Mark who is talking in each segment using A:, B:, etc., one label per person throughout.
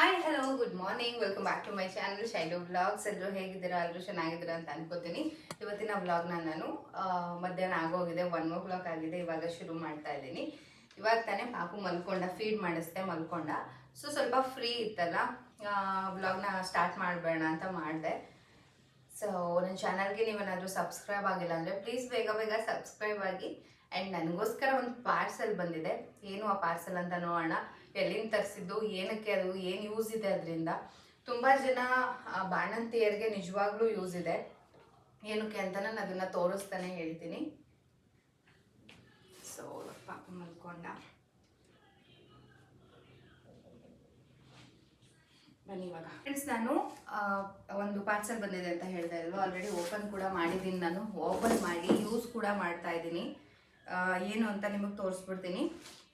A: Hi hello good morning welcome back to my channel Shailu vlogs ಎಲ್ಲರೂ ಹೇಗಿದ್ದೀರಾ? ಎಲ್ಲರೂ ಚೆನ್ನಾಗಿದ್ದೀರಾ ಅಂತ ಅನ್ಕೋತೀನಿ. ಇವತ್ತಿನ ವ್ಲಾಗ್ನ ನಾನು ಮಧ್ಯಾಹ್ನ ಆಗೋಗಿದೆ. ಒನ್ ಓ ಕ್ಲಾಕ್ ಆಗಿದೆ. ಇವಾಗ ಶುರು ಮಾಡ್ತಾ ಇದ್ದೀನಿ. ಇವಾಗ ತಾನೇ ಪಾಪು ಮಲ್ಕೊಂಡ ಫೀಡ್ ಮಾಡಿಸ್ದೆ ಮಲ್ಕೊಂಡ. ಸೊ ಸ್ವಲ್ಪ ಫ್ರೀ ಇತ್ತಲ್ಲ? ವ್ಲಾಗ್ನ ಸ್ಟಾರ್ಟ್ ಮಾಡಬೇಡ ಅಂತ ಮಾಡಿದೆ. ಸೊ ನನ್ನ ಚಾನಲ್ಗೆ ನೀವೇನಾದರೂ ಸಬ್ಸ್ಕ್ರೈಬ್ ಆಗಿಲ್ಲ ಅಂದರೆ ಪ್ಲೀಸ್ ಬೇಗ ಬೇಗ ಸಬ್ಸ್ಕ್ರೈಬ್ ಆಗಿ. ಆ್ಯಂಡ್ ನನಗೋಸ್ಕರ ಒಂದು ಪಾರ್ಸೆಲ್ ಬಂದಿದೆ. ಏನು ಆ ಪಾರ್ಸೆಲ್ ಅಂತ ನೋಡೋಣ. ಎಲ್ಲಿಂದ ತರಿಸಿದ್ದು, ಏನಕ್ಕೆ ಅದು, ಏನು ಯೂಸ್ ಇದೆ ಅದರಿಂದ. ತುಂಬ ಜನ ಬಾಣಂತಿಯರಿಗೆ ನಿಜವಾಗ್ಲೂ ಯೂಸ್ ಇದೆ. ಏನಕ್ಕೆ ಅಂತ ನಾನು ಅದನ್ನು ತೋರಿಸ್ತಾನೆ ಹೇಳ್ತೀನಿ. ಸೊ ಪಾಪ ಮಲ್ಕೊಂಡ. ಬನ್ನಿ ಇವಾಗ. ಫ್ರೆಂಡ್ಸ್ ನಾನು ಒಂದು ಪಾರ್ಸಲ್ ಬಂದಿದೆ ಅಂತ ಹೇಳ್ತಾ ಇದ್ರು ಆಲ್ರೆಡಿ ಓಪನ್ ಕೂಡ ಮಾಡಿದ್ದೀನಿ ನಾನು. ಓಪನ್ ಮಾಡಿ ಯೂಸ್ ಕೂಡ ಮಾಡ್ತಾ ಇದ್ದೀನಿ. ಏನು ಅಂತ ನಿಮಗೆ ತೋರಿಸ್ಬಿಡ್ತೀನಿ.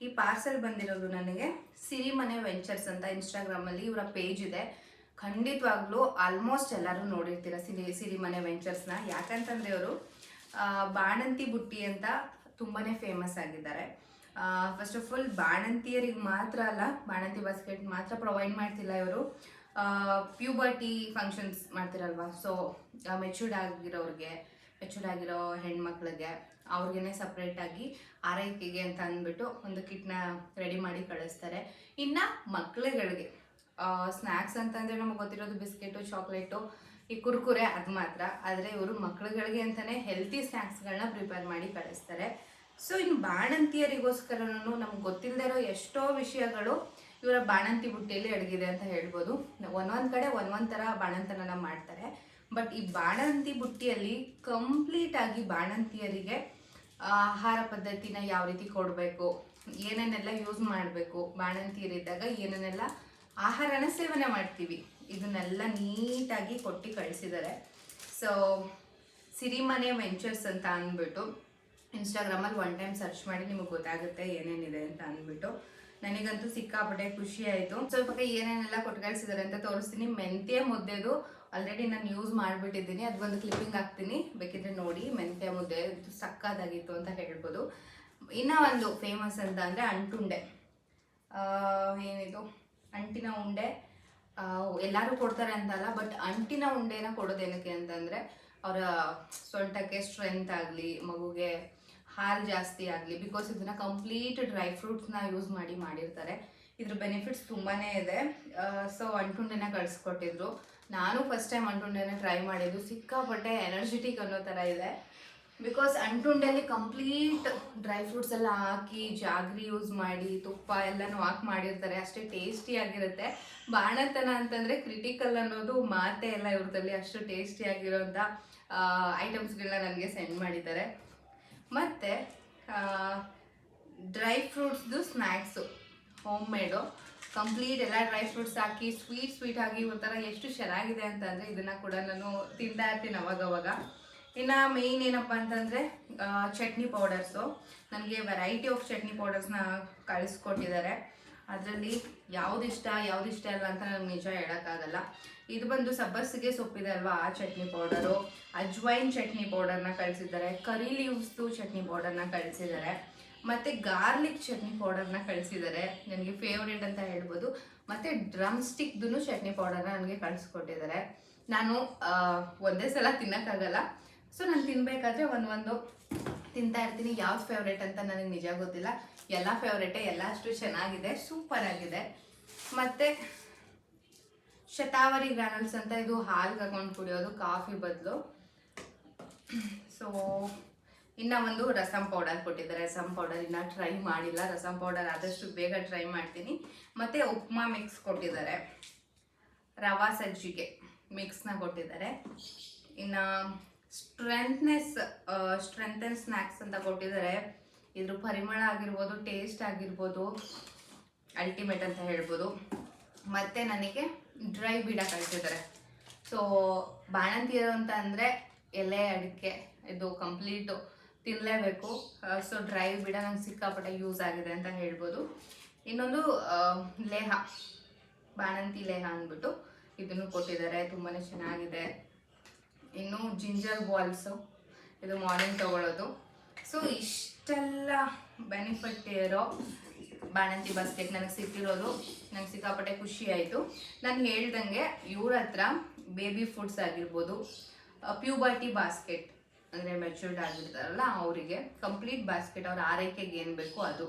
A: ಈ ಪಾರ್ಸೆಲ್ ಬಂದಿರೋದು ನನಗೆ ಸಿರಿಮನೆ ವೆಂಚರ್ಸ್ ಅಂತ ಇನ್ಸ್ಟಾಗ್ರಾಮಲ್ಲಿ ಇವರ ಪೇಜ್ ಇದೆ. ಖಂಡಿತವಾಗ್ಲೂ ಆಲ್ಮೋಸ್ಟ್ ಎಲ್ಲರೂ ನೋಡಿರ್ತೀರ ಸಿರಿ, ಸಿರಿಮನೆ ವೆಂಚರ್ಸ್ನ ಯಾಕಂತಂದ್ರೆ ಅವರು ಬಾಣಂತಿ ಬುಟ್ಟಿ ಅಂತ ತುಂಬಾನೇ ಫೇಮಸ್ ಆಗಿದ್ದಾರೆ. ಫಸ್ಟ್ ಆಫ್ ಆಲ್ ಬಾಣಂತಿಯರಿಗೆ ಮಾತ್ರ ಅಲ್ಲ, ಬಾಣಂತಿ ಬಾಸ್ಕೆಟ್ ಮಾತ್ರ ಪ್ರೊವೈಡ್ ಮಾಡ್ತಿಲ್ಲ ಇವರು. ಪ್ಯೂಬರ್ಟಿ ಫಂಕ್ಷನ್ಸ್ ಮಾಡ್ತಿರಲ್ವಾ? ಸೊ ಮೆಚೂರ್ಡ್ ಆಗಿರೋರಿಗೆ ಮೆಚೂರ್ಡ್ ಆಗಿರೋ ಹೆಣ್ಮಕ್ಳಿಗೆ. ಅವ್ರಿಗೇನೆ ಸಪ್ರೇಟಾಗಿ ಆರೈಕೆಗೆ ಅಂತ ಅಂದ್ಬಿಟ್ಟು ಒಂದು ಕಿಟ್ನ ರೆಡಿ ಮಾಡಿ ಕಳಿಸ್ತಾರೆ. ಇನ್ನು ಮಕ್ಳುಗಳಿಗೆ ಸ್ನ್ಯಾಕ್ಸ್ ಅಂತಂದರೆ ನಮಗೆ ಗೊತ್ತಿರೋದು ಬಿಸ್ಕೆಟು ಚಾಕ್ಲೇಟು ಈ ಕುರ್ಕುರೆ ಅದು ಮಾತ್ರ. ಆದರೆ ಇವರು ಮಕ್ಳುಗಳಿಗೆ ಅಂತಲೇ ಹೆಲ್ತಿ ಸ್ನ್ಯಾಕ್ಸ್ಗಳನ್ನ ಪ್ರಿಪೇರ್ ಮಾಡಿ ಕಳಿಸ್ತಾರೆ. ಸೊ ಇನ್ನು ಬಾಣಂತಿಯರಿಗೋಸ್ಕರನೂ ನಮ್ಗೆ ಗೊತ್ತಿಲ್ಲದೆ ಇರೋ ಎಷ್ಟೋ ವಿಷಯಗಳು ಇವರ ಬಾಣಂತಿ ಬುಟ್ಟಿಯಲ್ಲಿ ಅಡಗಿದೆ ಅಂತ ಹೇಳ್ಬೋದು. ಒಂದೊಂದು ಕಡೆ ಒಂದೊಂದು ಥರ ಬಾಣಂತನ ಮಾಡ್ತಾರೆ. ಬಟ್ ಈ ಬಾಣಂತಿ ಬುಟ್ಟಿಯಲ್ಲಿ ಕಂಪ್ಲೀಟ್ ಆಗಿ ಬಾಣಂತಿಯರಿಗೆ ಆಹಾರ ಪದ್ಧತಿನ ಯಾವ ರೀತಿ ಕೊಡಬೇಕು, ಏನೇನೆಲ್ಲ ಯೂಸ್ ಮಾಡಬೇಕು ಬಾಣಂತಿಯರಿದ್ದಾಗ ಏನೇನೆಲ್ಲ ಆಹಾರನ ಸೇವನೆ ಮಾಡ್ತೀವಿ. ಇದನ್ನೆಲ್ಲ ನೀಟಾಗಿ ಕೊಟ್ಟು ಕಳಿಸಿದ್ದಾರೆ ಸೊ ಸಿರಿಮನೆ ವೆಂಚರ್ಸ್ ಅಂತ ಅಂದ್ಬಿಟ್ಟು ಇನ್ಸ್ಟಾಗ್ರಾಮಲ್ಲಿ ಒನ್ ಟೈಮ್ ಸರ್ಚ್ ಮಾಡಿ ನಿಮಗೆ ಗೊತ್ತಾಗುತ್ತೆ ಏನೇನಿದೆ ಅಂತ ಅಂದ್ಬಿಟ್ಟು. ನನಗಂತೂ ಸಿಕ್ಕಾಪಟ್ಟೆ ಖುಷಿ ಆಯಿತು. ಸ್ವಲ್ಪ ಏನೇನೆಲ್ಲ ಕೊಟ್ಟು ಕಳಿಸಿದ್ದಾರೆ ಅಂತ ತೋರಿಸ್ತೀನಿ. ಮೆಂತ್ಯ ಮುದ್ದೆದು ಆಲ್ರೆಡಿ ನಾನು ಯೂಸ್ ಮಾಡಿಬಿಟ್ಟಿದ್ದೀನಿ. ಅದೊಂದು ಕ್ಲಿಪ್ಪಿಂಗ್ ಹಾಕ್ತೀನಿ. ಬೇಕಿದ್ರೆ ನೋಡಿ, ಮೆಂತ್ಯ ಮುದ್ದೆ ಸಕ್ಕದಾಗಿತ್ತು ಅಂತ ಹೇಳ್ಬೋದು. ಇನ್ನೂ ಒಂದು ಫೇಮಸ್ ಅಂತ ಅಂದರೆ ಅಂಟುಂಡೆ. ಏನಿದು? ಅಂಟಿನ ಉಂಡೆ. ಎಲ್ಲರೂ ಕೊಡ್ತಾರೆ ಅಂತಲ್ಲ ಬಟ್ ಅಂಟಿನ ಉಂಡೆನ ಕೊಡೋದೇನಕ್ಕೆ ಅಂತಂದರೆ, ಅವರ ಸೊಂಟಕ್ಕೆ ಸ್ಟ್ರೆಂತ್ ಆಗಲಿ, ಮಗುಗೆ ಹಾಲು ಜಾಸ್ತಿ ಆಗಲಿ ಬಿಕಾಸ್ ಇದನ್ನ ಕಂಪ್ಲೀಟ್ ಡ್ರೈ ಫ್ರೂಟ್ಸ್ನ ಯೂಸ್ ಮಾಡಿ ಮಾಡಿರ್ತಾರೆ. ಇದ್ರ ಬೆನಿಫಿಟ್ಸ್ ತುಂಬಾ ಇದೆ. ಸೊ ಅಂಟುಂಡೆನ ಕಳಿಸ್ಕೊಟ್ಟಿದ್ರು. ನಾನು ಫಸ್ಟ್ ಟೈಮ್ ಅಂಟುಂಡೆನ ಟ್ರೈ ಮಾಡಿದ್ದು. ಸಿಕ್ಕಾಪಟ್ಟೆ ಎನರ್ಜೆಟಿಕ್ ಅನ್ನೋ ಥರ ಇದೆ. ಬಿಕಾಸ್ ಅಂಟುಂಡೆಯಲ್ಲಿ ಕಂಪ್ಲೀಟ್ ಡ್ರೈ ಫ್ರೂಟ್ಸ್ ಎಲ್ಲ ಹಾಕಿ, ಜಾಗ್ರಿ ಯೂಸ್ ಮಾಡಿ, ತುಪ್ಪ ಎಲ್ಲನೂ ಹಾಕಿ ಮಾಡಿರ್ತಾರೆ. ಅಷ್ಟೇ ಟೇಸ್ಟಿ ಆಗಿರುತ್ತೆ. ಬಾಣತನ ಅಂತಂದರೆ ಕ್ರಿಟಿಕಲ್ ಅನ್ನೋದು ಮಾತೇ ಎಲ್ಲ ಇವ್ರದಲ್ಲಿ ಅಷ್ಟು ಆಗಿರೋಂಥ ಐಟಮ್ಸ್ಗಳನ್ನ ನನಗೆ ಸೆಂಡ್ ಮಾಡಿದ್ದಾರೆ. ಮತ್ತು ಡ್ರೈ ಫ್ರೂಟ್ಸ್ದು ಸ್ನ್ಯಾಕ್ಸು ಹೋಮ್ ಮೇಡು ಕಂಪ್ಲೀಟ್ ಎಲ್ಲ ಡ್ರೈ ಫ್ರೂಟ್ಸ್ ಹಾಕಿ ಸ್ವೀಟ್ ಸ್ವೀಟ್ ಆಗಿ ಒಂಥರ ಎಷ್ಟು ಚೆನ್ನಾಗಿದೆ ಅಂತಂದರೆ ಇದನ್ನು ಕೂಡ ನಾನು ತಿಂತಾ ಇರ್ತೀನಿ ಅವಾಗವಾಗ. ಇನ್ನು ಮೇಯ್ನ್ ಏನಪ್ಪ ಅಂತಂದರೆ ಚಟ್ನಿ ಪೌಡರ್ಸು ನನಗೆ ವೆರೈಟಿ ಆಫ್ ಚಟ್ನಿ ಪೌಡರ್ಸ್ನ ಕಳಿಸ್ಕೊಟ್ಟಿದ್ದಾರೆ. ಅದರಲ್ಲಿ ಯಾವುದಿಷ್ಟ ಯಾವುದಿಷ್ಟ ಅಲ್ಲ ಅಂತ ನನಗೆ ನಿಜ ಹೇಳೋಕ್ಕಾಗಲ್ಲ. ಇದು ಬಂದು ಸಬ್ಬಸಿಗೆ ಸೊಪ್ಪಿದೆ ಅಲ್ವಾ ಆ ಚಟ್ನಿ ಪೌಡರು ಅಜ್ವೈನ್ ಚಟ್ನಿ ಪೌಡರ್ನ ಕಳಿಸಿದ್ದಾರೆ. ಕರಿ ಲೀವ್ಸ್ದು ಚಟ್ನಿ ಪೌಡರ್ನ ಕಳಿಸಿದ್ದಾರೆ. ಮತ್ತು ಗಾರ್ಲಿಕ್ ಚಟ್ನಿ ಪೌಡರ್ನ ಕಳಿಸಿದ್ದಾರೆ ನನಗೆ ಫೇವ್ರೇಟ್ ಅಂತ ಹೇಳ್ಬೋದು. ಮತ್ತು ಡ್ರಮ್ ಸ್ಟಿಕ್ದು ಚಟ್ನಿ ಪೌಡರ್ನ ನನಗೆ ಕಳಿಸ್ಕೊಟ್ಟಿದ್ದಾರೆ ನಾನು ಒಂದೇ ಸಲ ತಿನ್ನೋಕ್ಕಾಗಲ್ಲ. ಸೊ ನಾನು ತಿನ್ನಬೇಕಾದ್ರೆ ಒಂದೊಂದು ತಿಂತಾ ಇರ್ತೀನಿ. ಯಾವ್ದು ಫೇವ್ರೇಟ್ ಅಂತ ನನಗೆ ನಿಜ ಗೊತ್ತಿಲ್ಲ. ಎಲ್ಲ ಫೇವ್ರೇಟೇ ಎಲ್ಲ ಅಷ್ಟು ಚೆನ್ನಾಗಿದೆ. ಸೂಪರ್ ಆಗಿದೆ. ಮತ್ತು ಶತಾವರಿ ಗ್ರಾನಲ್ಸ್ ಅಂತ ಇದು ಹಾಲ್ಗೆ ಹಾಕೊಂಡು ಕುಡಿಯೋದು, ಕಾಫಿ ಬದಲು. ಸೊ ಇನ್ನು ಒಂದು ರಸಂ ಪೌಡರ್ ಕೊಟ್ಟಿದ್ದಾರೆ. ರಸಂ ಪೌಡರ್ ಇನ್ನ ಟ್ರೈ ಮಾಡಿಲ್ಲ. ರಸಂ ಪೌಡರ್ ಆದಷ್ಟು ಬೇಗ ಟ್ರೈ ಮಾಡ್ತೀನಿ. ಮತ್ತೆ ಉಪ್ಮಾ ಮಿಕ್ಸ್ ಕೊಟ್ಟಿದ್ದಾರೆ. ರವಾ ಸಜ್ಜಿಗೆ ಮಿಕ್ಸ್ನ ಕೊಟ್ಟಿದ್ದಾರೆ. ಇನ್ನು ಸ್ಟ್ರೆಂತ್ನೆಸ್ ಸ್ಟ್ರೆಂಥನ್ ಸ್ನ್ಯಾಕ್ಸ್ ಅಂತ ಕೊಟ್ಟಿದ್ದಾರೆ. ಇದ್ರ ಪರಿಮಳ ಆಗಿರ್ಬೋದು ಟೇಸ್ಟ್ ಆಗಿರ್ಬೋದು ಅಲ್ಟಿಮೇಟ್ ಅಂತ ಹೇಳ್ಬೋದು. ಮತ್ತು ನನಗೆ ಡ್ರೈ ಬೀಡ ಕಳಿಸಿದ್ದಾರೆ. ಸೊ ಬಾಣಂತಿಯರು ಅಂತ ಅಂದರೆ ಎಲೆ, ಅಡಿಕೆ, ಇದು ಕಂಪ್ಲೀಟು ತಿನ್ನಲೇಬೇಕು ಸೊ ಡ್ರೈ ಬಿಡ, ನಂಗೆ ಸಿಕ್ಕಾಪಟ್ಟೆ ಯೂಸ್ ಆಗಿದೆ ಅಂತ ಹೇಳ್ಬೋದು. ಇನ್ನೊಂದು ಲೇಹ, ಬಾಣಂತಿ ಲೇಹ ಅಂದ್ಬಿಟ್ಟು ಇದನ್ನು ಕೊಟ್ಟಿದ್ದಾರೆ. ತುಂಬಾ ಚೆನ್ನಾಗಿದೆ. ಇನ್ನು ಜಿಂಜರ್ ಬಾಲ್ಸು, ಇದು ಮಾರ್ನಿಂಗ್ ತಗೊಳ್ಳೋದು ಸೊ ಇಷ್ಟೆಲ್ಲ ಬೆನಿಫಿಟ್ ಇರೋ ಬಾಣಂತಿ ಬಾಸ್ಕೆಟ್ ನನಗೆ ಸಿಕ್ಕಿರೋದು. ನಂಗೆ ಸಿಕ್ಕಾಪಟ್ಟೆ ಖುಷಿ ಆಯಿತು. ನಾನು ಹೇಳ್ದಂಗೆ ಇವ್ರ ಹತ್ರ ಬೇಬಿ ಫುಡ್ಸ್ ಆಗಿರ್ಬೋದು ಪ್ಯೂಬರ್ಟಿ ಬಾಸ್ಕೆಟ್ ಅಂದರೆ ಮೆಚೂರ್ಡ್ ಆಗಿರ್ತಾರಲ್ಲ, ಅವರಿಗೆ ಕಂಪ್ಲೀಟ್ ಬಾಸ್ಕೆಟ್ ಅವ್ರ ಆರೈಕೆಗೆ ಏನು ಬೇಕು ಅದು.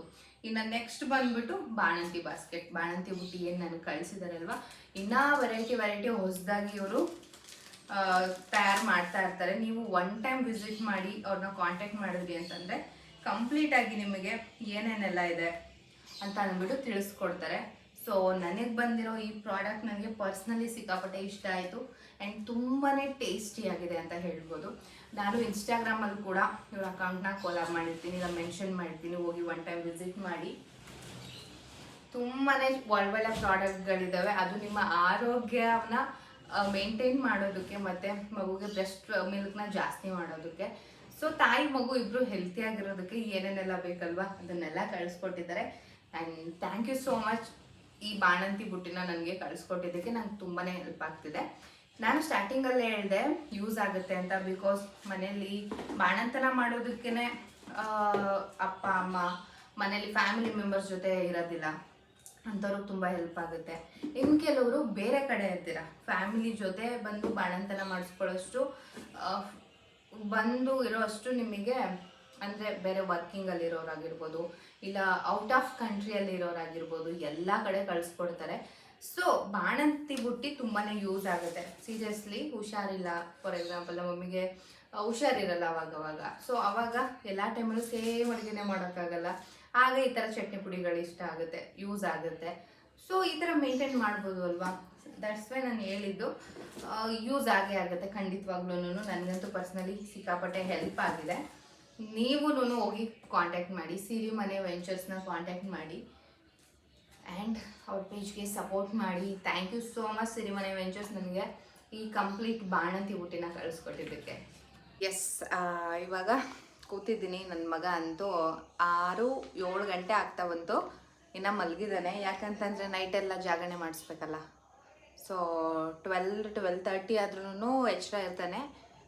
A: ಇನ್ನು ನೆಕ್ಸ್ಟ್ ಬಂದ್ಬಿಟ್ಟು ಬಾಣಂತಿ ಬಾಸ್ಕೆಟ್ ಬಾಣಂತಿ ಬುಟ್ಟಿ ಏನು ನನಗೆ ಕಳಿಸಿದಾರಲ್ವ ಇನ್ನೂ ವೆರೈಟಿ ವೆರೈಟಿ ಹೊಸದಾಗಿ ಇವರು ತಯಾರು ಮಾಡ್ತಾ ಇರ್ತಾರೆ. ನೀವು ಒನ್ ಟೈಮ್ ವಿಸಿಟ್ ಮಾಡಿ ಅವ್ರನ್ನ ಕಾಂಟ್ಯಾಕ್ಟ್ ಮಾಡಿದ್ರಿ ಅಂತಂದರೆ ಕಂಪ್ಲೀಟಾಗಿ ನಿಮಗೆ ಏನೇನೆಲ್ಲ ಇದೆ ಅಂತ ಅಂದ್ಬಿಟ್ಟು ತಿಳಿಸ್ಕೊಡ್ತಾರೆ. ಸೊ ನನಗೆ ಬಂದಿರೋ ಈ ಪ್ರಾಡಕ್ಟ್ ನನಗೆ ಪರ್ಸ್ನಲಿ ಸಿಕ್ಕಾಪಟ್ಟೆ ಇಷ್ಟ ಆಯಿತು. ಆ್ಯಂಡ್ ತುಂಬಾ ಟೇಸ್ಟಿ ಆಗಿದೆ ಅಂತ ಹೇಳ್ಬೋದು. ನಾನು ಇನ್ಸ್ಟಾಗ್ರಾಮಲ್ಲಿ ಕೂಡ ಇವ್ರ ಅಕೌಂಟ್ನ ಕೋಲಾರ್ ಮಾಡಿರ್ತೀನಿ ಇಲ್ಲ ಮೆನ್ಷನ್ ಮಾಡಿರ್ತೀನಿ. ಹೋಗಿ ಒನ್ ಟೈಮ್ ವಿಸಿಟ್ ಮಾಡಿ. ತುಂಬಾ ಒಳ್ಳೊಳ್ಳೆ ಪ್ರಾಡಕ್ಟ್ಗಳಿದ್ದಾವೆ ಅದು ನಿಮ್ಮ ಆರೋಗ್ಯನ ಮೇಂಟೈನ್ ಮಾಡೋದಕ್ಕೆ ಮತ್ತು ಮಗುಗೆ ಬ್ರೆಸ್ಟ್ ಮಿಲ್ಕ್ನ ಜಾಸ್ತಿ ಮಾಡೋದಕ್ಕೆ. ಸೊ ತಾಯಿ, ಮಗು ಇಬ್ಬರು ಹೆಲ್ತಿಯಾಗಿರೋದಕ್ಕೆ ಏನೇನೆಲ್ಲ ಬೇಕಲ್ವಾ? ಅದನ್ನೆಲ್ಲ ಕಳಿಸ್ಕೊಟ್ಟಿದ್ದಾರೆ. And thank you so much ಈ ಬಾಣಂತಿ ಬುಟ್ಟಿನ ನನಗೆ ಕಳಿಸ್ಕೊಟ್ಟಿದ್ದಕ್ಕೆ ನಂಗೆ ತುಂಬಾ ಹೆಲ್ಪ್ ಆಗ್ತಿದೆ. ನಾನು ಸ್ಟಾರ್ಟಿಂಗಲ್ಲೇ ಹೇಳಿದೆ ಯೂಸ್ ಆಗುತ್ತೆ ಅಂತ ಬಿಕಾಸ್ ಮನೆಯಲ್ಲಿ ಬಾಣಂತನ ಮಾಡೋದಕ್ಕೇ ಅಪ್ಪ, ಅಮ್ಮ ಮನೇಲಿ ಫ್ಯಾಮಿಲಿ ಮೆಂಬರ್ಸ್ ಜೊತೆ ಇರೋದಿಲ್ಲ. ಅಂಥವ್ರಿಗೆ ತುಂಬ ಹೆಲ್ಪ್ ಆಗುತ್ತೆ. ಇನ್ನು ಕೆಲವರು ಬೇರೆ ಕಡೆ ಇರ್ತೀರ. ಫ್ಯಾಮಿಲಿ ಜೊತೆ ಬಂದು ಬಾಣಂತನ ಮಾಡಿಸ್ಕೊಳ್ಳೋಷ್ಟು ಬಂದು ಇರೋಷ್ಟು ನಿಮಗೆ, ಅಂದರೆ ಬೇರೆ ವರ್ಕಿಂಗಲ್ಲಿರೋರಾಗಿರ್ಬೋದು ಇಲ್ಲ ಔಟ್ ಆಫ್ ಕಂಟ್ರಿಯಲ್ಲಿ ಇರೋರಾಗಿರ್ಬೋದು ಎಲ್ಲ ಕಡೆ ಕಳಿಸ್ಕೊಡ್ತಾರೆ. ಸೊ ಬಾಣಂತಿ ಬುಟ್ಟಿ ತುಂಬಾ ಯೂಸ್ ಆಗುತ್ತೆ. ಸೀರಿಯಸ್ಲಿ ಹುಷಾರಿಲ್ಲ. ಫಾರ್ ಎಕ್ಸಾಂಪಲ್ ಮಮ್ಮಿಗೆ ಹುಷಾರಿರಲ್ಲ ಅವಾಗ ಅವಾಗ. ಸೊ ಅವಾಗ ಎಲ್ಲ ಟೈಮಲ್ಲೂ ಸೇಮ್ ಅಡುಗೆನೆ ಮಾಡೋಕ್ಕಾಗಲ್ಲ. ಆಗ ಈ ಥರ ಚಟ್ನಿ ಪುಡಿಗಳು ಇಷ್ಟ ಆಗುತ್ತೆ ಯೂಸ್ ಆಗುತ್ತೆ. ಸೊ ಈ ಥರ ಮೇಂಟೈನ್ ಮಾಡ್ಬೋದು ಅಲ್ವಾ? ದಟ್ಸ್ ವೈ ನಾನು ಹೇಳಿದ್ದು ಯೂಸ್ ಆಗೇ ಆಗುತ್ತೆ ಖಂಡಿತವಾಗ್ಲೂ ನನಗಂತೂ ಪರ್ಸ್ನಲಿ ಸಿಕ್ಕಾಪಟ್ಟೆ ಹೆಲ್ಪ್ ಆಗಿದೆ. ನೀವು ಹೋಗಿ ಕಾಂಟ್ಯಾಕ್ಟ್ ಮಾಡಿ ಸಿರಿ ಮನೆ ವೆಂಚರ್ಸ್ನ ಕಾಂಟ್ಯಾಕ್ಟ್ ಮಾಡಿ. ಆ್ಯಂಡ್ ಅವ್ರ ಪೇಜ್ಗೆ ಸಪೋರ್ಟ್ ಮಾಡಿ thank you so much Sirimane ventures ನನಗೆ ಈ ಕಂಪ್ಲೀಟ್ ಬಾಣಂತಿ ಊಟಿನ ಕಳಿಸ್ಕೊಟ್ಟಿದ್ದಕ್ಕೆ. ಎಸ್ ಇವಾಗ ಕೂತಿದ್ದೀನಿ ನನ್ನ ಮಗ ಅಂತೂ ಆರು ಏಳು ಗಂಟೆ ಆಗ್ತಾ ಬಂತು, ಇನ್ನು ಮಲಗಿದ್ದಾನೆ ಯಾಕಂತಂದರೆ ನೈಟೆಲ್ಲ ಜಾಗರಣೆ ಮಾಡಿಸ್ಬೇಕಲ್ಲ. ಸೊ ಟ್ವೆಲ್ ಟ್ವೆಲ್ ತರ್ಟಿ ಆದ್ರೂ ಎಚ್ಚರ ಇರ್ತಾನೆ.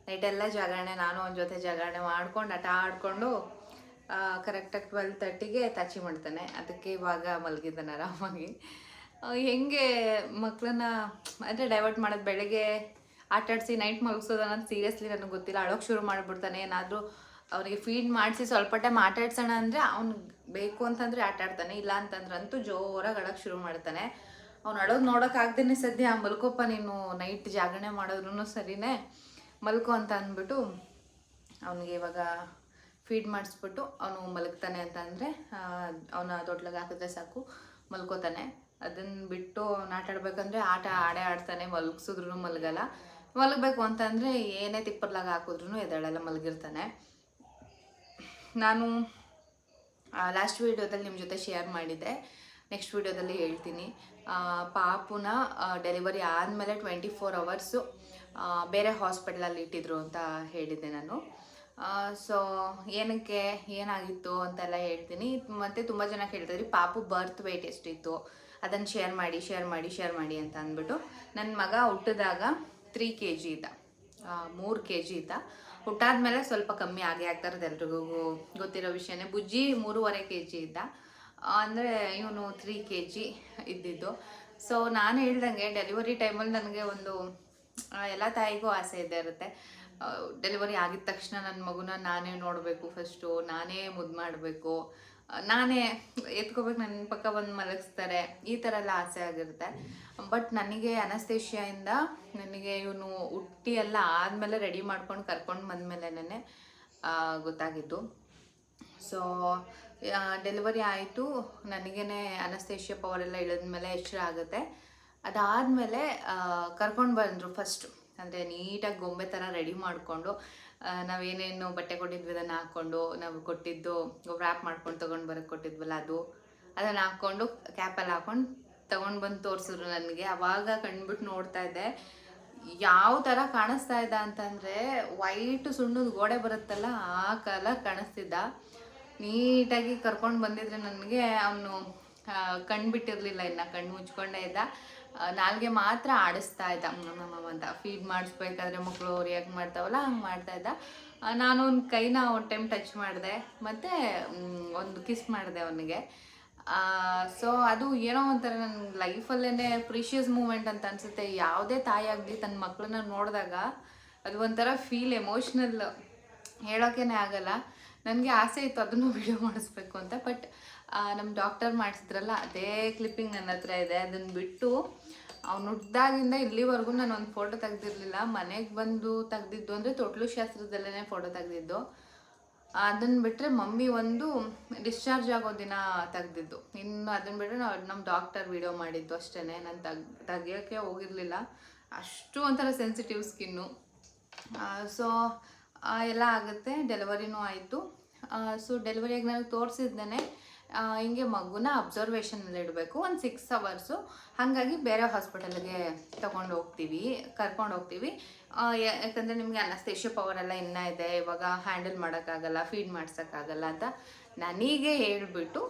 A: ನೈಟೆಲ್ಲ ಜಾಗರಣೆ ನಾನು ಅವನ ಜೊತೆ ಜಾಗರಣೆ ಮಾಡ್ಕೊಂಡು, ಆಟ ಆಡಿಕೊಂಡು ಕರೆಕ್ಟಾಗಿ ಟ್ವೆಲ್ ತರ್ಟಿಗೆ ತಾಚಿ ಮಾಡ್ತಾನೆ. ಅದಕ್ಕೆ ಇವಾಗ ಮಲಗಿದ್ದಾನೆ ಆರಾಮಾಗಿ. ಹೆಂಗೆ ಮಕ್ಕಳನ್ನ ಅಂದರೆ ಡೈವರ್ಟ್ ಮಾಡೋದು ಬೆಳಗ್ಗೆ ಆಟಾಡಿಸಿ ನೈಟ್ ಮಲಗಿಸೋದು ಅನ್ನೋದು ಸೀರಿಯಸ್ಲಿ ನನಗೆ ಗೊತ್ತಿಲ್ಲ. ಅಳೋಕೆ ಶುರು ಮಾಡಿಬಿಡ್ತಾನೆ. ಏನಾದರೂ ಅವನಿಗೆ ಫೀಡ್ ಮಾಡಿಸಿ ಸ್ವಲ್ಪ ಟೈಮ್ ಆಟಾಡ್ಸೋಣ ಅಂದರೆ ಅವ್ನು ಬೇಕು ಅಂತಂದರೆ ಆಟಾಡ್ತಾನೆ ಇಲ್ಲ ಅಂತಂದ್ರೆ ಅಂತೂ ಜೋರಾಗಿ ಅಳೋಕೆ ಶುರು ಮಾಡ್ತಾನೆ. ಅವ್ನು ಅಳೋದು ನೋಡೋಕ್ಕಾಗ್ದೇ ಸದ್ಯ, ಮಲ್ಕೋಪ್ಪ ನೀನು ನೈಟ್ ಜಾಗರಣೆ ಮಾಡಿದ್ರು ಸರಿನೇ. ಮಲ್ಕೋ ಅಂತ ಅಂದ್ಬಿಟ್ಟು ಅವನಿಗೆ ಇವಾಗ ಫೀಡ್ ಮಾಡಿಸ್ಬಿಟ್ಟು ಅವನು ಮಲಗ್ತಾನೆ ಅಂತ ಅಂದರೆ ಅವನ ತೊಟ್ಲಿಗೆ ಹಾಕಿದ್ರೆ ಸಾಕು, ಮಲ್ಕೋತಾನೆ. ಅದನ್ನು ಬಿಟ್ಟು ಅವ್ನು ಆಟ ಆಡ್ಬೇಕಂದ್ರೆ ಆಟ ಆಡೇ ಆಡ್ತಾನೆ ಮಲಗಿಸಿದ್ರು ಮಲಗಲ್ಲ. ಮಲಗಬೇಕು ಅಂತಂದರೆ ಏನೇ ತಿಪ್ಪರ್ಲಾಗ ಹಾಕಿದ್ರು ಎದಳೆಲ್ಲ ಮಲಗಿರ್ತಾನೆ. ನಾನು ಲಾಸ್ಟ್ ವೀಡಿಯೋದಲ್ಲಿ ನಿಮ್ಮ ಜೊತೆ ಶೇರ್ ಮಾಡಿದ್ದೆ. ನೆಕ್ಸ್ಟ್ ವೀಡಿಯೋದಲ್ಲಿ ಹೇಳ್ತೀನಿ. ಪಾಪುನ ಡೆಲಿವರಿ ಆದಮೇಲೆ ಟ್ವೆಂಟಿ ಫೋರ್ ಅವರ್ಸು ಬೇರೆ ಹಾಸ್ಪಿಟ್ಲಲ್ಲಿ ಇಟ್ಟಿದ್ರು ಅಂತ ಹೇಳಿದ್ದೆ ನಾನು. ಸೊ ಏನಕ್ಕೆ ಏನಾಗಿತ್ತು ಅಂತೆಲ್ಲ ಹೇಳ್ತೀನಿ. ಮತ್ತು ತುಂಬ ಜನ ಕೇಳ್ತಿದ್ರಿ, ಪಾಪು ಬರ್ತ್ ವೇಟ್ ಎಷ್ಟಿತ್ತು? ಅದನ್ನು ಶೇರ್ ಮಾಡಿ ಶೇರ್ ಮಾಡಿ ಶೇರ್ ಮಾಡಿ ಅಂತ ಅಂದ್ಬಿಟ್ಟು. ನನ್ನ ಮಗ ಹುಟ್ಟಿದಾಗ ತ್ರೀ ಕೆ ಜಿ ಇದ್ದ ಮೂರು ಕೆ ಜಿ ಇದ್ದ. ಹುಟ್ಟಾದ್ಮೇಲೆ ಸ್ವಲ್ಪ ಕಮ್ಮಿ ಆಗೇ ಆಗ್ತಾರದು ಎಲ್ರಿಗೂ ಗೊತ್ತಿರೋ ವಿಷಯನೇ. ಬುಜ್ಜಿ ಮೂರುವರೆ ಕೆ ಜಿ ಇದ್ದ ಅಂದರೆ ಇವನು ತ್ರೀ ಕೆ ಜಿ ಇದ್ದಿದ್ದು. ಸೊ ನಾನು ಹೇಳ್ದಂಗೆ ಡೆಲಿವರಿ ಟೈಮಲ್ಲಿ ನನಗೆ ಒಂದು ಎಲ್ಲ ತಾಯಿಗೂ ಆಸೆ ಇದ್ದೇ ಇರುತ್ತೆ. ಡೆಲಿವರಿ ಆಗಿದ ತಕ್ಷಣ ನನ್ನ ಮಗುನ ನಾನೇ ನೋಡಬೇಕು ಫಸ್ಟು ನಾನೇ ಮುದ್ದು ಮಾಡಬೇಕು. ನಾನೇ ಎತ್ಕೋಬೇಕು ನನ್ನ ಪಕ್ಕ ಬಂದು ಮಲಗಿಸ್ತಾರೆ. ಈ ಥರ ಎಲ್ಲ ಆಸೆ ಆಗಿರುತ್ತೆ. ಬಟ್ ನನಗೆ ಅನಸ್ತೇಷಿಯಿಂದ ನನಗೆ ಇವನು ಹುಟ್ಟಿ ಎಲ್ಲ ಆದಮೇಲೆ ರೆಡಿ ಮಾಡ್ಕೊಂಡು ಕರ್ಕೊಂಡು ಬಂದಮೇಲೆ ನನಗೆ ಗೊತ್ತಾಗಿದ್ದು. ಸೊ ಡೆಲಿವರಿ ಆಯಿತು. ನನಗೇ ಅನಸ್ತೇಷಿಯ ಪವರ್ ಎಲ್ಲ ಇಳಿದ್ಮೇಲೆ ಎಚ್ಚರ ಆಗುತ್ತೆ. ಅದಾದಮೇಲೆ ಕರ್ಕೊಂಡು ಬಂದರು ಫಸ್ಟು ಅಂದರೆ ನೀಟಾಗಿ ಗೊಂಬೆ ಥರ ರೆಡಿ ಮಾಡಿಕೊಂಡು ನಾವೇನೇನು ಬಟ್ಟೆ ಕೊಟ್ಟಿದ್ವಿ ಅದನ್ನು ಹಾಕ್ಕೊಂಡು, ನಾವು ಕೊಟ್ಟಿದ್ದು ರ್ಯಾಪ್ ಮಾಡ್ಕೊಂಡು ತೊಗೊಂಡು ಬರೋಕ್ಕೆ ಕೊಟ್ಟಿದ್ವಲ್ಲ ಅದು, ಅದನ್ನು ಹಾಕ್ಕೊಂಡು ಕ್ಯಾಪಲ್ಲಿ ಹಾಕ್ಕೊಂಡು ತೊಗೊಂಡು ಬಂದು ತೋರಿಸಿದ್ರು ನನಗೆ. ಅವಾಗ ಕಂಡ್ಬಿಟ್ಟು ನೋಡ್ತಾ ಇದ್ದೆ, ಯಾವ ಥರ ಕಾಣಿಸ್ತಾ ಇದ್ದ ಅಂತಂದರೆ ವೈಟ್ ಸುಣ್ಣದ ಗೋಡೆ ಬರುತ್ತಲ್ಲ ಆ ಕಲರ್ ಕಾಣಿಸ್ತಿದ್ದ. ನೀಟಾಗಿ ಕರ್ಕೊಂಡು ಬಂದಿದ್ರೆ ನನಗೆ ಅವನು ಕಣ್ಬಿಟ್ಟಿರಲಿಲ್ಲ ಇನ್ನು, ಕಣ್ಣು ಮುಚ್ಕೊಂಡೇ ಇದ್ದ. ನಾಲ್ಗೆ ಮಾತ್ರ ಆಡಿಸ್ತಾ ಇದ್ದ. ಅಂತ. ಫೀಡ್ ಮಾಡಿಸ್ಬೇಕಾದ್ರೆ ಮಕ್ಕಳು ರಿಯಾಕ್ಟ್ ಮಾಡ್ತಾವಲ್ಲ, ಹಂಗೆ ಮಾಡ್ತಾ ಇದ್ದ. ನಾನು ಒಂದು ಕೈನ ಒಂದು ಟೈಮ್ ಟಚ್ ಮಾಡಿದೆ. ಮತ್ತು ಒಂದು ಕಿಸ್ ಮಾಡಿದೆ ಅವನಿಗೆ.
B: ಸೊ ಅದು ಏನೋ ಒಂಥರ ನನ್ನ ಲೈಫಲ್ಲೇ ಪ್ರೀಷಿಯಸ್ ಮೂಮೆಂಟ್ ಅಂತ ಅನಿಸುತ್ತೆ. ಯಾವುದೇ ತಾಯಿ ಆಗಲಿ ತನ್ನ ಮಕ್ಕಳನ್ನ ನೋಡಿದಾಗ ಅದು ಒಂಥರ ಫೀಲ್ ಎಮೋಷ್ನಲ್ ಹೇಳೋಕ್ಕೇ ಆಗಲ್ಲ. ನನಗೆ ಆಸೆ ಇತ್ತು, ಅದನ್ನು ವಿಡಿಯೋ ಮಾಡಿಸ್ಬೇಕು ಅಂತ. ಬಟ್ ನಮ್ಮ ಡಾಕ್ಟರ್ ಮಾಡಿಸಿದ್ರಲ್ಲ, ಅದೇ ಕ್ಲಿಪ್ಪಿಂಗ್ ನನ್ನ ಹತ್ರ ಇದೆ. ಅದನ್ನು ಬಿಟ್ಟು ಅವ್ನು ಹುಟ್ಟಿದಾಗಿಂದ ಇಲ್ಲಿವರೆಗೂ ನಾನು ಒಂದು ಫೋಟೋ ತೆಗ್ದಿರ್ಲಿಲ್ಲ. ಮನೆಗೆ ಬಂದು ತೆಗ್ದಿದ್ದು ಅಂದರೆ ತೊಟ್ಲು ಶಾಸ್ತ್ರದಲ್ಲೇ ಫೋಟೋ ತೆಗ್ದಿದ್ದು. ಅದನ್ನ ಬಿಟ್ಟರೆ ಮಮ್ಮಿ ಒಂದು ಡಿಸ್ಚಾರ್ಜ್ ಆಗೋ ದಿನ ತೆಗ್ದಿದ್ದು. ಇನ್ನು ಅದನ್ನ ಬಿಟ್ಟರೆ ನಾವು ನಮ್ಮ ಡಾಕ್ಟರ್ ವಿಡಿಯೋ ಮಾಡಿದ್ದು ಅಷ್ಟೇ ನಾನು ತೆಗ್ ತೆಗಿಯೋಕ್ಕೆ ಹೋಗಿರಲಿಲ್ಲ. ಅಷ್ಟು ಒಂಥರ ಸೆನ್ಸಿಟಿವ್ ಸ್ಕಿನ್ನು ಸೊ ಎಲ್ಲ ಆಗುತ್ತೆ. ಡೆಲಿವರಿನೂ ಆಯಿತು. ಸೊ ಡೆಲಿವರಿಯಾಗಿ ನನಗೆ ತೋರಿಸಿದ್ದೇನೆ ಹಿಂಗೆ ಮಗುನ ಅಬ್ಸರ್ವೇಷನಲ್ಲಿ ಇಡಬೇಕು. ಒಂದು ಸಿಕ್ಸ್ ಅವರ್ಸು ಹಾಗಾಗಿ ಬೇರೆ ಹಾಸ್ಪಿಟಲ್ಗೆ ತಗೊಂಡು ಹೋಗ್ತೀವಿ, ಕರ್ಕೊಂಡು ಹೋಗ್ತೀವಿ. ಯಾಕಂದರೆ ನಿಮಗೆ ಅನಸ್ತೇಶ ಪವರ್ ಎಲ್ಲ ಇನ್ನೂ ಇದೆ. ಇವಾಗ ಹ್ಯಾಂಡಲ್ ಮಾಡೋಕ್ಕಾಗಲ್ಲ ಫೀಡ್ ಮಾಡ್ಸೋಕ್ಕಾಗಲ್ಲ ಅಂತ ನನಗೆ ಹೇಳಿಬಿಟ್ಟು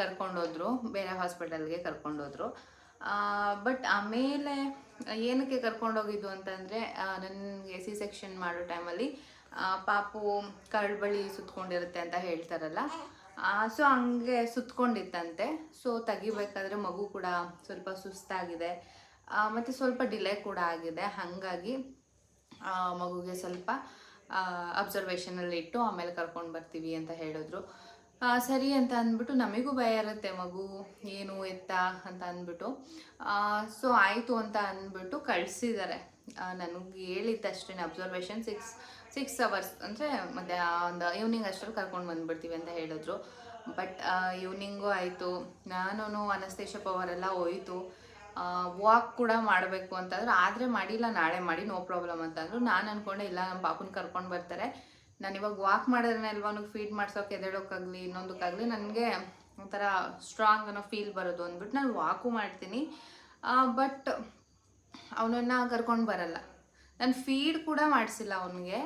B: ಕರ್ಕೊಂಡೋದ್ರು ಬೇರೆ ಹಾಸ್ಪಿಟಲ್ಗೆ ಕರ್ಕೊಂಡೋದ್ರು ಬಟ್ ಆಮೇಲೆ ಏನಕ್ಕೆ ಕರ್ಕೊಂಡೋಗಿದ್ದು ಅಂತಂದರೆ ನನಗೆ ಸಿ ಸೆಕ್ಷನ್ ಮಾಡೋ ಟೈಮಲ್ಲಿ ಪಾಪು ಕಳ್ಬಳಿ ಸುತ್ಕೊಂಡಿರುತ್ತೆ ಅಂತ ಹೇಳ್ತಾರಲ್ಲ. ಸೊ ಹಂಗೆ ಸುತ್ಕೊಂಡಿತ್ತಂತೆ. ಸೊ ತೆಗಿಬೇಕಾದ್ರೆ ಮಗು ಕೂಡ ಸ್ವಲ್ಪ ಸುಸ್ತಾಗಿದೆ. ಮತ್ತು ಸ್ವಲ್ಪ ಡಿಲೇ ಕೂಡ ಆಗಿದೆ. ಹಾಗಾಗಿ ಮಗುಗೆ ಸ್ವಲ್ಪ ಅಬ್ಸರ್ವೇಷನಲ್ಲಿ ಇಟ್ಟು ಆಮೇಲೆ ಕರ್ಕೊಂಡು ಬರ್ತೀವಿ ಅಂತ ಹೇಳಿದ್ರು. ಸರಿ ಅಂತ ಅಂದ್ಬಿಟ್ಟು ನಮಗೂ ಭಯ ಇರುತ್ತೆ ಮಗು, ಏನು ಎತ್ತ ಅಂತ ಅಂದ್ಬಿಟ್ಟು. ಸೊ ಆಯಿತು ಅಂತ ಅಂದ್ಬಿಟ್ಟು ಕಳಿಸಿದ್ದಾರೆ ನನಗೆ ಹೇಳಿದ್ದಷ್ಟೇ ಅಬ್ಸರ್ವೇಷನ್ ಸಿಕ್ಸ್ ಸಿಕ್ಸ್ ಅವರ್ಸ್ ಅಂದರೆ ಮತ್ತು ಒಂದು ಈವ್ನಿಂಗ್ ಅಷ್ಟರಲ್ಲಿ ಕರ್ಕೊಂಡು ಬಂದುಬಿಡ್ತೀವಿ ಅಂತ ಹೇಳಿದ್ರು. ಬಟ್ ಈವ್ನಿಂಗು ಆಯಿತು. ನಾನು ಅನಸ್ತೇಶ ಪವರೆಲ್ಲ ಹೋಯಿತು. ವಾಕ್ ಕೂಡ ಮಾಡಬೇಕು ಅಂತಂದ್ರೆ ಆದರೆ ಮಾಡಿಲ್ಲ, ನಾಳೆ ಮಾಡಿ ನೋ ಪ್ರಾಬ್ಲಮ್ ಅಂತಂದ್ರು. ನಾನು ಅಂದ್ಕೊಂಡೆ ಇಲ್ಲ ನಮ್ಮ ಪಾಪನ ಕರ್ಕೊಂಡು ಬರ್ತಾರೆ. ನಾನು ಇವಾಗ ವಾಕ್ ಮಾಡಿದ್ರೆ ಅಲ್ವಾ ಫೀಡ್ ಮಾಡ್ಸೋಕೆ ಎದ್ದೇಳೋಕ್ಕಾಗಲಿ ಇನ್ನೊಂದಕ್ಕಾಗಲಿ, ನನಗೆ ಒಂಥರ ಸ್ಟ್ರಾಂಗ್ ಅನ್ನೋ ಫೀಲ್ ಬರೋದು ಅಂದ್ಬಿಟ್ಟು ನಾನು ವಾಕು ಮಾಡ್ತೀನಿ. ಬಟ್ ಅವನನ್ನು ಕರ್ಕೊಂಡು ಬರಲ್ಲ. ನಾನು ಫೀಡ್ ಕೂಡ ಮಾಡಿಸಿಲ್ಲ ಅವನಿಗೆ.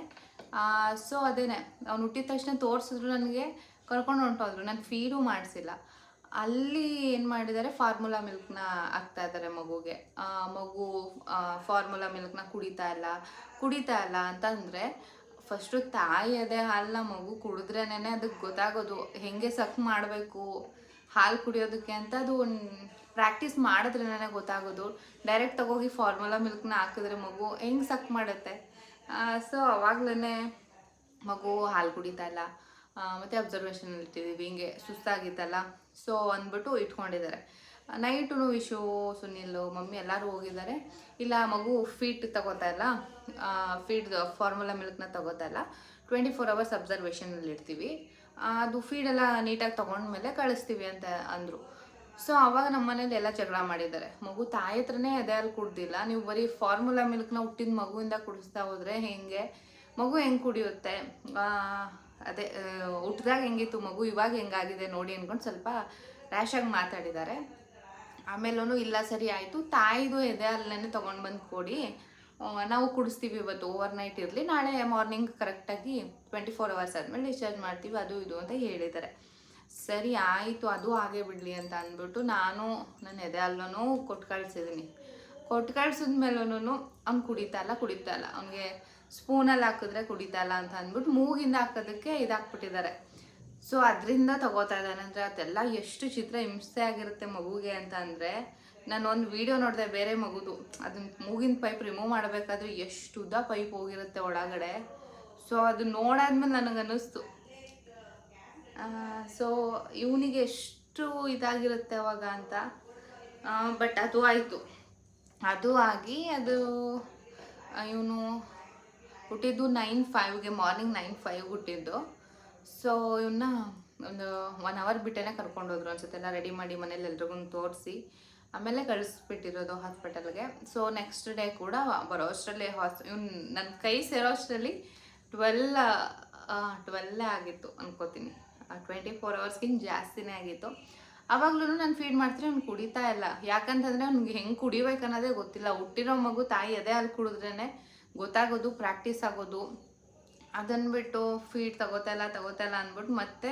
B: ಸೊ ಅದೇನೆ, ಅವ್ನು ಹುಟ್ಟಿದ ತಕ್ಷಣ ತೋರಿಸಿದ್ರು ನನಗೆ, ಕರ್ಕೊಂಡು ಹೊಂಟೋದ್ರು. ನಾನು ಫೀಡು ಮಾಡಿಸಿಲ್ಲ. ಅಲ್ಲಿ ಏನು ಮಾಡಿದ್ದಾರೆ ಫಾರ್ಮುಲಾ ಮಿಲ್ಕ್ನ ಹಾಕ್ತಾ ಇದ್ದಾರೆ ಮಗುಗೆ. ಮಗು ಫಾರ್ಮುಲಾ ಮಿಲ್ಕ್ನ ಕುಡಿತಾ ಇಲ್ಲ. ಕುಡಿತಾ ಇಲ್ಲ ಅಂತಂದರೆ ಫಸ್ಟು ತಾಯಿ ಅದೇ ಹಾಲನ್ನ ಮಗು ಕುಡಿದ್ರೇನೆ ಅದಕ್ಕೆ ಗೊತ್ತಾಗೋದು. ಹೆಂಗೆ ಸಕ್ ಮಾಡಬೇಕು? ಹಾಲು ಕುಡಿಯೋದಕ್ಕೆ ಅಂತ ಅದು ಪ್ರಾಕ್ಟೀಸ್ ನನಗೆ ಗೊತ್ತಾಗೋದು. ಡೈರೆಕ್ಟ್ ತಗೋಗಿ ಫಾರ್ಮುಲಾ ಮಿಲ್ಕ್ನ ಹಾಕಿದ್ರೆ ಮಗು ಹೆಂಗೆ ಸಕ್ ಮಾಡುತ್ತೆ? ಸೊ ಅವಾಗ್ಲೇ ಮಗು ಹಾಲು ಕುಡಿತಾ ಇಲ್ಲ. ಮತ್ತೆ ಅಬ್ಸರ್ವೇಷನ್ ಇಟ್ಟಿದ್ದೀವಿ ಹಿಂಗೆ ಸುಸ್ತಾಗಿತ್ತಲ್ಲ. ಸೊ ಅಂದ್ಬಿಟ್ಟು ಇಟ್ಕೊಂಡಿದ್ದಾರೆ. ನೈಟು ವಿಶು, ಸುನಿಲ್, ಮಮ್ಮಿ ಎಲ್ಲರೂ ಹೋಗಿದ್ದಾರೆ. ಇಲ್ಲ, ಮಗು ಫೀಟ್ ತಗೋತಾ ಇಲ್ಲ. ಫೀಡ್ ಫಾರ್ಮುಲಾ ಮಿಲ್ಕ್ನ ತಗೋತಾ ಇಲ್ಲ. ಟ್ವೆಂಟಿ ಫೋರ್ ಅವರ್ಸ್ ಅಬ್ಸರ್ವೇಷನಲ್ಲಿ ಇಡ್ತೀವಿ. ಅದು ಫೀಡೆಲ್ಲ ನೀಟಾಗಿ ತೊಗೊಂಡ್ಮೇಲೆ ಕಳಿಸ್ತೀವಿ ಅಂತ ಅಂದರು. ಸೊ ಅವಾಗ ನಮ್ಮ ಮನೇಲಿ ಎಲ್ಲ ಜಗಳ ಮಾಡಿದ್ದಾರೆ. ಮಗು ತಾಯಿ ಹತ್ರನೇ ಅದೇ ಅಲ್ಲಿ ಕುಡ್ದಿಲ್ಲ. ನೀವು ಬರೀ ಫಾರ್ಮುಲಾ ಮಿಲ್ಕ್ನ ಹುಟ್ಟಿದ ಮಗುವಿಂದ ಕುಡಿಸ್ತಾ ಹೋದ್ರೆ ಹೆಂಗೆ? ಮಗು ಹೆಂಗೆ ಕುಡಿಯುತ್ತೆ? ಅದೇ ಹುಟ್ಟಿದಾಗ ಹೆಂಗಿತ್ತು ಮಗು? ಇವಾಗ ಹೆಂಗಾಗಿದೆ ನೋಡಿ ಅನ್ಕೊಂಡು ಸ್ವಲ್ಪ ರ್ಯಾಶಾಗಿ ಮಾತಾಡಿದ್ದಾರೆ. ಆಮೇಲೂ ಇಲ್ಲ, ಸರಿ ಆಯಿತು. ತಾಯಿದು ಎದೆ ಹಾಲನ್ನೇ ತೊಗೊಂಡು ಬಂದು ಕೊಡಿ. ನಾವು ಕುಡಿಸ್ತೀವಿ ಇವತ್ತು. ಓವರ್ ನೈಟ್ ಇರಲಿ. ನಾಳೆ ಮಾರ್ನಿಂಗ್ ಕರೆಕ್ಟಾಗಿ ಟ್ವೆಂಟಿ ಫೋರ್ ಅವರ್ಸ್ ಆದಮೇಲೆ ಡಿಸ್ಚಾರ್ಜ್ ಮಾಡ್ತೀವಿ. ಅದು, ಇದು ಅಂತ ಹೇಳಿದ್ದಾರೆ. ಸರಿ, ಆಯಿತು, ಅದು ಹಾಗೆ ಬಿಡಲಿ ಅಂತ ಅಂದ್ಬಿಟ್ಟು ನಾನು ನನ್ನ ಎದೆ ಅಲ್ಲೂ ಕೊಟ್ಟು ಕಳಿಸಿದ್ದೀನಿ ಕೊಟ್ಟು ಕಳ್ಸಿದ್ಮೇಲೂ ಅವ್ನು ಕುಡಿತಾ ಇಲ್ಲ ಕುಡಿತಾ ಇಲ್ಲ. ಅವ್ನಿಗೆ ಸ್ಪೂನಲ್ಲಿ ಹಾಕಿದ್ರೆ ಕುಡಿತಾ ಇಲ್ಲ ಅಂತ ಅಂದ್ಬಿಟ್ಟು ಮೂಗಿಂದ ಹಾಕೋದಕ್ಕೆ ಇದಾಕ್ಬಿಟ್ಟಿದ್ದಾರೆ. ಸೊ, ಅದರಿಂದ ತಗೋತಾ ಇದ್ದಾನೆ. ಅಂದರೆ ಅದೆಲ್ಲ ಎಷ್ಟು ಚಿತ್ರ ಹಿಂಸೆ ಆಗಿರುತ್ತೆ ಮಗುಗೆ ಅಂತ ಅಂದರೆ ನಾನು ಒಂದು ವಿಡಿಯೋ ನೋಡಿದೆ ಬೇರೆ ಮಗುದು. ಅದನ್ನ ಮೂಗಿನ ಪೈಪ್ ರಿಮೂವ್ ಮಾಡಬೇಕಾದ್ರೆ ಎಷ್ಟು ಉದ್ದ ಪೈಪ್ ಹೋಗಿರುತ್ತೆ ಒಳಗಡೆ. ಸೊ, ಅದು ನೋಡಾದ್ಮೇಲೆ ನನಗೆ ಅನ್ನಿಸ್ತು ಸೊ ಇವನಿಗೆ ಎಷ್ಟು ಇದಾಗಿರುತ್ತೆ ಅವಾಗ ಅಂತ? ಬಟ್ ಅದು ಆಯಿತು. ಅದು ಆಗಿ ಅದು ಇವನು ಹುಟ್ಟಿದ್ದು ನೈನ್ ಫೈವ್ಗೆ ಮಾರ್ನಿಂಗ್ ನೈನ್ ಫೈವ್ ಹುಟ್ಟಿದ್ದು. ಸೊ ಇವನ್ನ ಒಂದು ಒನ್ ಅವರ್ ಬಿಟ್ಟೇ ಕರ್ಕೊಂಡೋದ್ರು ಅನ್ಸುತ್ತೆ. ಎಲ್ಲ ರೆಡಿ ಮಾಡಿ ಮನೇಲಿ ಎಲ್ರಿಗೂ ತೋರಿಸಿ. ಆಮೇಲೆ ಕಳಿಸ್ಬಿಟ್ಟಿರೋದು ಹಾಸ್ಪಿಟಲ್ಗೆ ಸೊ ನೆಕ್ಸ್ಟ್ ಡೇ ಕೂಡ ಬರೋ ಅಷ್ಟರಲ್ಲಿ ಹಾಸ್ ಇವ್ನು ನನ್ನ ಕೈ ಸೇರೋ ಅಷ್ಟರಲ್ಲಿ ಟ್ವೆಲ್ ಟ್ವೆಲ್ಲೇ ಆಗಿತ್ತು ಅನ್ಕೋತೀನಿ. ಟ್ವೆಂಟಿ ಫೋರ್ ಅವರ್ಸ್ಗಿಂತ ಜಾಸ್ತಿನೇ ಆಗಿತ್ತು. ಅವಾಗ್ಲೂ ನಾನು ಫೀಡ್ ಮಾಡ್ತೀನಿ ಅವ್ನು ಕುಡಿತಾ ಇಲ್ಲ. ಯಾಕಂತಂದರೆ ಅವ್ನಿಗೆ ಹೆಂಗೆ ಕುಡಿಬೇಕು ಅನ್ನೋದೇ ಗೊತ್ತಿಲ್ಲ. ಹುಟ್ಟಿರೋ ಮಗು ತಾಯಿ ಅದೇ ಅಲ್ಲಿ ಕುಡಿದ್ರೇ ಗೊತ್ತಾಗೋದು ಪ್ರಾಕ್ಟೀಸ್ ಆಗೋದು. ಅದನ್ನು ಬಿಟ್ಟು ಫೀಡ್ ತಗೋತಾ ಇಲ್ಲ ತಗೋತಾ ಇಲ್ಲ ಅಂದ್ಬಿಟ್ಟು ಮತ್ತೆ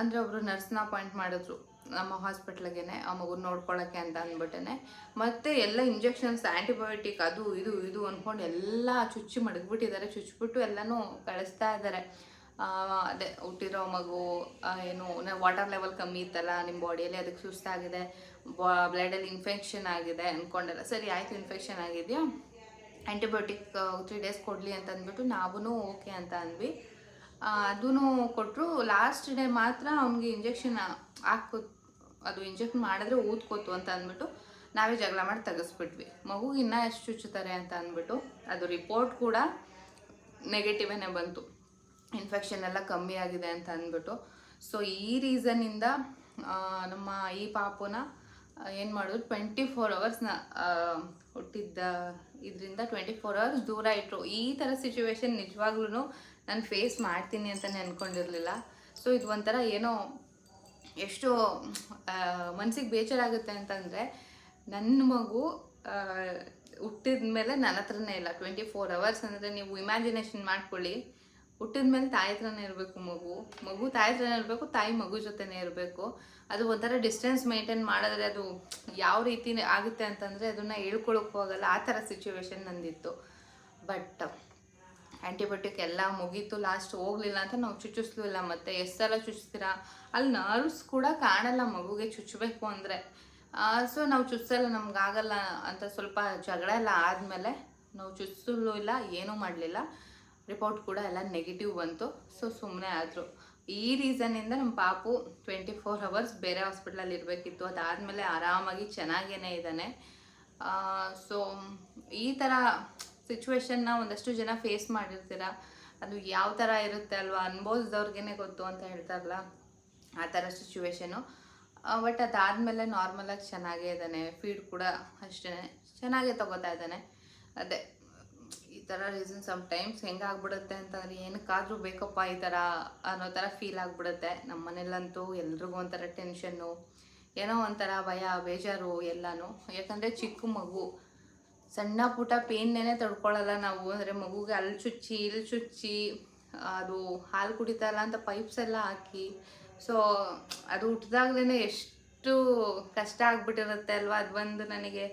B: ಅಂದರೆ ಒಬ್ಬರು ನರ್ಸ್ನ ಅಪಾಯಿಂಟ್ ಮಾಡಿದ್ರು. ನಮ್ಮ ಹಾಸ್ಪಿಟ್ಲಿಗೆ ಆ ಮಗುನ ನೋಡ್ಕೊಳ್ಳೋಕ್ಕೆ ಅಂತ ಅಂದ್ಬಿಟ್ಟೆ ಮತ್ತೆ ಎಲ್ಲ ಇಂಜೆಕ್ಷನ್ಸ್ ಆ್ಯಂಟಿಬಯೋಟಿಕ್ ಅದು ಇದು ಇದು ಅಂದ್ಕೊಂಡು ಎಲ್ಲ ಚುಚ್ಚಿ ಮಡಗ್ಬಿಟ್ಟಿದ್ದಾರೆ. ಚುಚ್ಚಿಬಿಟ್ಟು ಎಲ್ಲನೂ ಕಳಿಸ್ತಾ ಇದ್ದಾರೆ. ಅದೇ ಹುಟ್ಟಿರೋ ಮಗು ಏನು ವಾಟರ್ ಲೆವೆಲ್ ಕಮ್ಮಿ ಇತ್ತಲ್ಲ ನಿಮ್ಮ ಬಾಡಿಯಲ್ಲಿ ಅದಕ್ಕೆ ಸುಸ್ತಾಗಿದೆ ಬ್ಲಡಲ್ಲಿ ಇನ್ಫೆಕ್ಷನ್ ಆಗಿದೆ ಅಂದ್ಕೊಂಡಲ್ಲ ಸರಿ, ಆಯಿತು ಇನ್ಫೆಕ್ಷನ್ ಆಗಿದೆಯಾ? ಆ್ಯಂಟಿಬಯೋಟಿಕ್ ತ್ರೀ ಡೇಸ್ ಕೊಡಲಿ ಅಂತ ಅಂದ್ಬಿಟ್ಟು ನಾವೂ ಓಕೆ ಅಂತ ಅಂದ್ವಿ. ಅದೂ ಕೊಟ್ಟರು ಲಾಸ್ಟ್ ಡೇ ಮಾತ್ರ ಅವ್ನಿಗೆ ಇಂಜೆಕ್ಷನ್ ಹಾಕೋ ಅದು ಇಂಜೆಕ್ಷನ್ ಮಾಡಿದ್ರೆ ಊದ್ಕೋತು ಅಂತ ಅಂದ್ಬಿಟ್ಟು ನಾವೇ ಜಗಳ ಮಾಡಿ ತೆಗೆಸ್ಬಿಟ್ವಿ. ಮಗುಗೆ ಇನ್ನೂ ಎಷ್ಟು ಚುಚ್ಚುತ್ತಾರೆ ಅಂತ ಅಂದ್ಬಿಟ್ಟು, ಅದು ರಿಪೋರ್ಟ್ ಕೂಡ ನೆಗೆಟಿವೇನೆ ಬಂತು. ಇನ್ಫೆಕ್ಷನ್ ಎಲ್ಲ ಕಮ್ಮಿ ಆಗಿದೆ ಅಂತ ಅಂದ್ಬಿಟ್ಟು. ಸೊ ಈ ರೀಸನ್ನಿಂದ ನಮ್ಮ ಈ ಪಾಪುನ ಏನು ಮಾಡಿದ್ರು ಟ್ವೆಂಟಿ ಫೋರ್ ಅವರ್ಸ್ನ ಹುಟ್ಟಿದ್ದ ಇದರಿಂದ ಟ್ವೆಂಟಿ ಫೋರ್ ಅವರ್ಸ್ ದೂರ ಇಟ್ಟರು ಈ ಥರ ಸಿಚುವೇಶನ್ ನಿಜವಾಗ್ಲೂ ನಾನು ಫೇಸ್ ಮಾಡ್ತೀನಿ ಅಂತಲೇ ಅಂದ್ಕೊಂಡಿರಲಿಲ್ಲ ಸೊ ಇದು ಒಂಥರ ಏನೋ ಎಷ್ಟು ಮನ್ಸಿಗೆ ಬೇಜಾರಾಗುತ್ತೆ ಅಂತಂದರೆ ನನ್ನ ಮಗು ಹುಟ್ಟಿದ ಮೇಲೆ ನನ್ನ ಹತ್ರನೇ ಇಲ್ಲ. ಟ್ವೆಂಟಿ ಫೋರ್ ಅವರ್ಸ್ ಅಂದರೆ ನೀವು ಇಮ್ಯಾಜಿನೇಷನ್ ಮಾಡ್ಕೊಳ್ಳಿ. ಹುಟ್ಟಿದ ಮೇಲೆ ತಾಯಿ ಹತ್ರನೇ ಇರಬೇಕು ಮಗು. ಮಗು ತಾಯಿ ಹತ್ರನೇ ಇರಬೇಕು, ತಾಯಿ ಮಗು ಜೊತೆನೇ ಇರಬೇಕು. ಅದು ಒಂಥರ ಡಿಸ್ಟೆನ್ಸ್ ಮೇಂಟೈನ್ ಮಾಡಿದ್ರೆ ಅದು ಯಾವ ರೀತಿ ಆಗುತ್ತೆ ಅಂತಂದರೆ ಅದನ್ನು ಹೇಳ್ಕೊಳಕ್ಕೂ ಆಗಲ್ಲ. ಆ ಥರ ಸಿಚುವೇಶನ್ ನಂದಿತ್ತು. ಬಟ್ ಆ್ಯಂಟಿಬಯೋಟಿಕ್ ಎಲ್ಲ ಮುಗೀತು ಲಾಸ್ಟ್ ಹೋಗಲಿಲ್ಲ ಅಂತ ನಾವು ಚುಚ್ಚಿಸ್ಲಿಲ್ಲ ಮತ್ತೆ. ಎಷ್ಟು ಸಲ ಚುಚ್ಚಿಸ್ತೀರಾ ಅಲ್ಲಿ ನರ್ವ್ಸ್ ಕೂಡ ಕಾಣಲ್ಲ ಮಗುಗೆ ಚುಚ್ಚಬೇಕು ಅಂದರೆ. ಸೊ ನಾವು ಚುಚ್ಚಲ್ಲ ನಮ್ಗೆ ಆಗಲ್ಲ ಅಂತ ಸ್ವಲ್ಪ ಜಗಳ ಎಲ್ಲ ಆದಮೇಲೆ ನಾವು ಚುಚ್ಚಲು ಇಲ್ಲ, ಏನೂ ಮಾಡಲಿಲ್ಲ. ರಿಪೋರ್ಟ್ ಕೂಡ ಎಲ್ಲ ನೆಗೆಟಿವ್ ಬಂತು. ಸೊ ಸುಮ್ಮನೆ ಆದರು. ಈ ರೀಸನ್ನಿಂದ ನಮ್ಮ ಪಾಪು ಟ್ವೆಂಟಿ ಫೋರ್ ಅವರ್ಸ್ ಬೇರೆ ಹಾಸ್ಪಿಟ್ಲಲ್ಲಿ ಇರಬೇಕಿತ್ತು. ಅದಾದಮೇಲೆ ಆರಾಮಾಗಿ ಚೆನ್ನಾಗೇನೆ ಇದ್ದಾನೆ. ಸೊ ಈ ಥರ ಸಿಚುವೇಶನ್ನ ಒಂದಷ್ಟು ಜನ ಫೇಸ್ ಮಾಡಿರ್ತೀರ? ಅದು ಯಾವ ಥರ ಇರುತ್ತೆ ಅಲ್ವಾ? ಅನುಭವಿಸ್ದವ್ರಿಗೇನೆ ಗೊತ್ತು ಅಂತ ಹೇಳ್ತಾರಲ್ಲ, ಆ ಥರ ಸಿಚುವೇಶನು ಬಟ್ ಅದಾದಮೇಲೆ ನಾರ್ಮಲಾಗಿ ಚೆನ್ನಾಗೇ ಇದ್ದಾನೆ. ಫೀಡ್ ಕೂಡ ಅಷ್ಟೇ ಚೆನ್ನಾಗೇ ತಗೋತಾ ಇದ್ದಾನೆ. ಅದೇ. ಥರ ರೀಸನ್ ಸಮ್ ಟೈಮ್ಸ್ ಹೆಂಗಾಗ್ಬಿಡುತ್ತೆ ಅಂತಂದ್ರೆ ಏನಕ್ಕಾದರೂ ಬೇಕಪ್ಪ ಈ ಥರ ಅನ್ನೋ ಥರ ಫೀಲ್ ಆಗಿಬಿಡುತ್ತೆ. ನಮ್ಮ ಮನೇಲಂತೂ ಎಲ್ರಿಗೂ ಒಂಥರ ಟೆನ್ಷನ್ನು ಏನೋ ಒಂಥರ ಭಯ, ಬೇಜಾರು ಎಲ್ಲನೂ. ಯಾಕಂದರೆ ಚಿಕ್ಕ ಮಗು, ಸಣ್ಣ ಪುಟ್ಟ ಪೇನ್ನೇ ತಡ್ಕೊಳ್ಳಲ್ಲ ನಾವು. ಅಂದರೆ ಮಗುಗೆ ಅಲ್ಲಿ ಚುಚ್ಚಿ, ಇಲ್ಲಿ ಚುಚ್ಚಿ, ಅದು ಹಾಲು ಕುಡಿತಾ ಇಲ್ಲ ಅಂತ ಪೈಪ್ಸ್ ಎಲ್ಲ ಹಾಕಿ ಸೊ ಅದು ಹುಟ್ಟಿದಾಗ್ಲೇ ಎಷ್ಟು ಕಷ್ಟ ಆಗ್ಬಿಟ್ಟಿರುತ್ತೆ ಅಲ್ವಾ? ಅದು ಒಂದು ನನಗೆ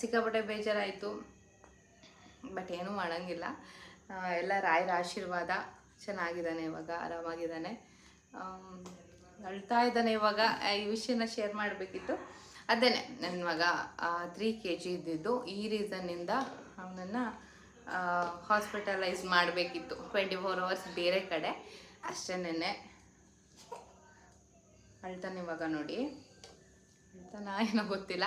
B: ಸಿಕ್ಕಾಪಟ್ಟೆ ಬೇಜಾರಾಯಿತು. ಬಟ್ ಏನೂ ಮಾಡೋಂಗಿಲ್ಲ. ಎಲ್ಲ ರಾಯರ ಆಶೀರ್ವಾದ ಚೆನ್ನಾಗಿದ್ದಾನೆ ಇವಾಗ, ಆರಾಮಾಗಿದ್ದಾನೆ. ಅಳ್ತಾ ಇದ್ದಾನೆ ಇವಾಗ. ಈ ವಿಷಯನ ಶೇರ್ ಮಾಡಬೇಕಿತ್ತು. ಅದೇನೆ ನನ್ನ ಮಗ ತ್ರೀ ಕೆ ಜಿ ಇದ್ದಿದ್ದು. ಈ ರೀಸನ್ನಿಂದ ಅವನನ್ನು ಹಾಸ್ಪಿಟಲೈಸ್ ಮಾಡಬೇಕಿತ್ತು. ಟ್ವೆಂಟಿ ಫೋರ್ ಅವರ್ಸ್ ಬೇರೆ ಕಡೆ. ಅಷ್ಟೇನೆ ಅಳ್ತಾನೆ ಇವಾಗ ನೋಡಿ. ಅಳ್ತಾನ ಏನೋ ಗೊತ್ತಿಲ್ಲ.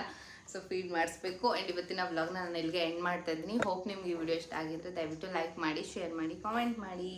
B: ಸೊ ಫೀಡ್ ಮಾಡಿಸ್ಬೇಕು. ಆ್ಯಂಡ್ ಇವತ್ತಿನ ವ್ಲಾಗ್ನ ನಾನು ಇಲ್ಲಿಗೆ ಎಂಡ್ ಮಾಡ್ತಾ ಇದ್ದೀನಿ. ಹೋಪ್ ನಿಮ್ಗೆ ಈ ವಿಡಿಯೋ ಇಷ್ಟ ಆಗಿದ್ರೆ ದಯವಿಟ್ಟು ಲೈಕ್ ಮಾಡಿ ಶೇರ್ ಮಾಡಿ ಕಾಮೆಂಟ್ ಮಾಡಿ.